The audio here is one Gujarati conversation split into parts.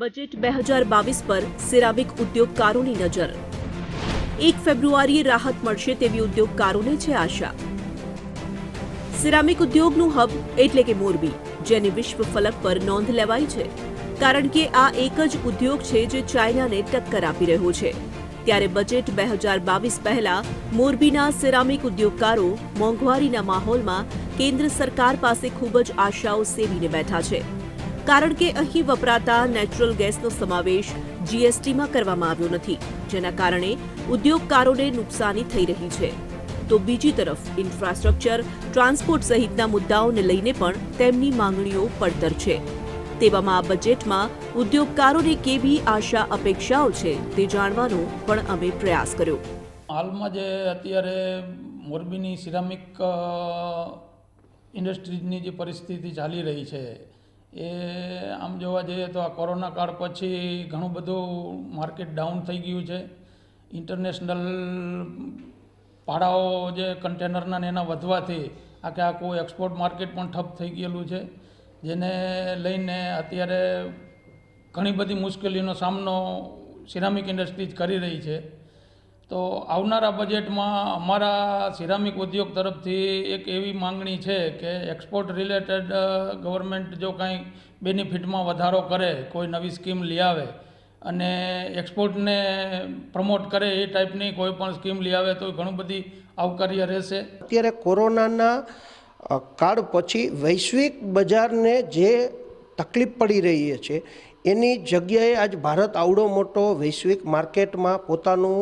બજેટ બે હજાર બાવીસ પર સિરામિક ઉદ્યોગકારોની નજર. એક ફેબ્રુઆરીએ રાહત મળશે તેવી ઉદ્યોગકારોને છે આશા. સિરામિક ઉદ્યોગનું હબ એટલે કે મોરબી, જેની વિશ્વ ફલક પર નોંધ લેવાઈ છે. કારણ કે આ એક જ ઉદ્યોગ છે જે ચાઇનાને ટક્કર આપી રહ્યો છે. ત્યારે બજેટ બે હજાર બાવીસ પહેલા મોરબીના સિરામિક ઉદ્યોગકારો મોંઘવારીના માહોલમાં કેન્દ્ર સરકાર પાસે ખૂબ જ આશાઓ સેવીને બેઠા છે. કારણ કે અહીં વપરાતા નેચરલ ગેસનો સમાવેશ જીએસટીમાં કરવામાં આવ્યો નથી, જેના કારણે ઉદ્યોગકારોને નુકસાની થઈ રહી છે. તો બીજી તરફ ઇન્ફ્રાસ્ટ્રક્ચર ટ્રાન્સપોર્ટ સહિતના મુદ્દાઓને લઈને પણ તેમની માંગણીઓ પડતર છે. તેવામાં આ બજેટમાં ઉદ્યોગકારોને કેવી આશા અપેક્ષાઓ છે તે જાણવાનો પણ અમે પ્રયાસ કર્યો. હાલમાં જે અત્યારે મોરબીની સિરામિક ઇન્ડસ્ટ્રીઝની જે પરિસ્થિતિ ચાલી રહી છે એ આમ જોવા જઈએ તો આ કોરોના કાળ પછી ઘણું બધું માર્કેટ ડાઉન થઈ ગયું છે. ઇન્ટરનેશનલ ભાડાઓ જે કન્ટેનરના એના વધવાથી આખે આખું એક્સપોર્ટ માર્કેટ પણ ઠપ થઈ ગયેલું છે. જેને લઈને અત્યારે ઘણી બધી મુશ્કેલીનો સામનો સિરામિક ઇન્ડસ્ટ્રીઝ કરી રહી છે. તો આવનારા બજેટમાં અમારા સિરામિક ઉદ્યોગ તરફથી એક એવી માંગણી છે કે એક્સપોર્ટ રિલેટેડ ગવર્મેન્ટ જો કાંઈ બેનિફિટમાં વધારો કરે, કોઈ નવી સ્કીમ લઈ આવે અને એક્સપોર્ટને પ્રમોટ કરે એ ટાઈપની કોઈ પણ સ્કીમ લઈ આવે તો ઘણું બધી આવકાર્ય રહેશે. અત્યારે કોરોનાના કાળ પછી વૈશ્વિક બજારને જે તકલીફ પડી રહી છે, એની જગ્યાએ આજ ભારત આવડો મોટો વૈશ્વિક માર્કેટમાં પોતાનું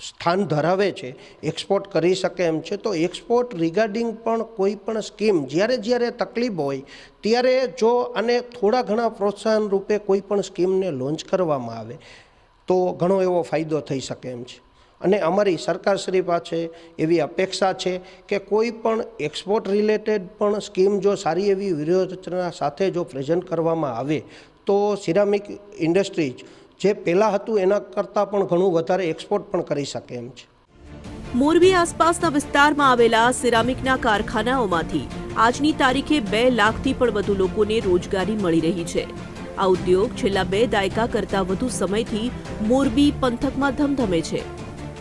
સ્થાન ધરાવે છે એક્સપોર્ટ કરી શકે એમ છે, તો એક્સપોર્ટ રિગાર્ડિંગ પણ કોઈ પણ સ્કીમ જ્યારે જ્યારે તકલીફ હોય, ત્યારે જો આને થોડા ઘણા પ્રોત્સાહન રૂપે કોઈ પણ સ્કીમને લોન્ચ કરવામાં આવે, તો ઘણો એવો ફાયદો થઈ શકે એમ છે. અને અમારી સરકારશ્રી પાસે એવી અપેક્ષા છે કે કોઈ પણ એક્સપોર્ટ રિલેટેડ પણ સ્કીમ જો સારી એવી વ્યૂહરચના સાથે જો પ્રેઝન્ટ કરવામાં આવે, તો સિરામિક ઇન્ડસ્ટ્રીઝ જે પહેલાં હતું એના કરતાં પણ ઘણું વધારે એક્સપોર્ટ પણ કરી શકે એમ છે. મોરબી આસપાસના વિસ્તારમાં આવેલા સિરામિકના કારખાનાઓમાંથી આજની તારીખે બે લાખથી પણ વધુ લોકોને રોજગારી મળી રહી છે. આ ઉદ્યોગ છેલ્લા બે દાયકા કરતાં વધુ સમયથી મોરબી પંથકમાં ધમધમે છે.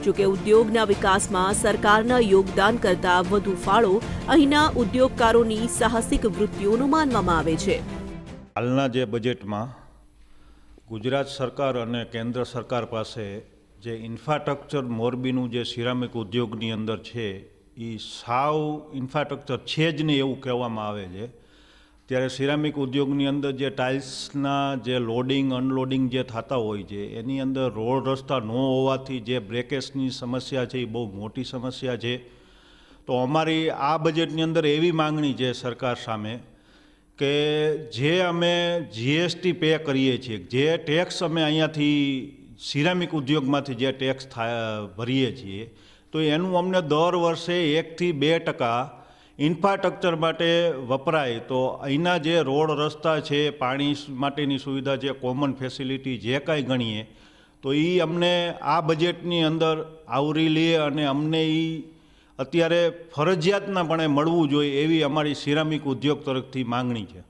જોકે ઉદ્યોગના વિકાસમાં સરકારના યોગદાન કરતાં વધુ ફાળો અહીંના ઉદ્યોગકારોની સાહસિક વૃત્તિઓનો માનવામાં આવે છે. હાલના જે બજેટમાં ગુજરાત સરકાર અને કેન્દ્ર સરકાર પાસે જે ઇન્ફ્રાસ્ટ્રક્ચર મોરબીનું જે સિરામિક ઉદ્યોગની અંદર છે, એ સાવ ઇન્ફ્રાસ્ટ્રક્ચર છે જ નહીં એવું કહેવામાં આવે છે. ત્યારે સિરામિક ઉદ્યોગની અંદર જે ટાઇલ્સના જે લોડિંગ, અનલોડિંગ જે થતા હોય છે, એની અંદર રોડ રસ્તા ન હોવાથી જે બ્રેકેજની સમસ્યા છે એ બહુ મોટી સમસ્યા છે. તો અમારી આ બજેટની અંદર એવી માંગણી છે સરકાર સામે કે જે અમે જીએસટી પે કરીએ છીએ, જે ટેક્સ અમે અહીંયાથી સિરામિક ઉદ્યોગમાંથી જે ટેક્સ થાય, ભરીએ છીએ, તો એનું અમને દર વર્ષે એકથી બે ટકા ઇન્ફ્રાસ્ટ્રક્ચર માટે વપરાય. તો અહીંના જે રોડ રસ્તા છે, પાણી માટેની સુવિધા છે કોમન ફેસિલિટી જે કાંઈ ગણીએ, તો એ અમને આ બજેટની અંદર આવરી લે અને અમને એ અત્યારે ફરજિયાતનાપણે મળવું જોઈએ એવી અમારી સિરામિક ઉદ્યોગ તરફથી માંગણી છે.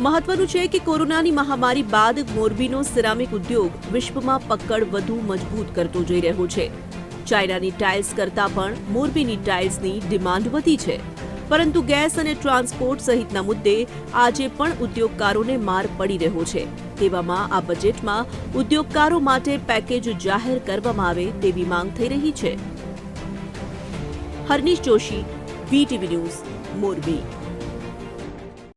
મહત્વનું છે કે કોરોનાની મહામારી બાદ મોરબીનો સિરામિક ઉદ્યોગ વિશ્વમાં પકડ વધુ મજબૂત કરતો જઈ રહ્યો છે. ચાઇનાની ટાઇલ્સ કરતાં પણ મોરબીની ટાઇલ્સની ડિમાન્ડ વધી છે. પરંતુ ગેસ અને ટ્રાન્સપોર્ટ સહિતના મુદ્દે આજે પણ ઉદ્યોગકારોને માર પડી રહ્યો છે. તેવામાં આ બજેટમાં ઉદ્યોગકારો માટે પેકેજ જાહેર કરવામાં આવે તેવી માંગ થઈ રહી છે. Harnish Joshi VTV news Morbi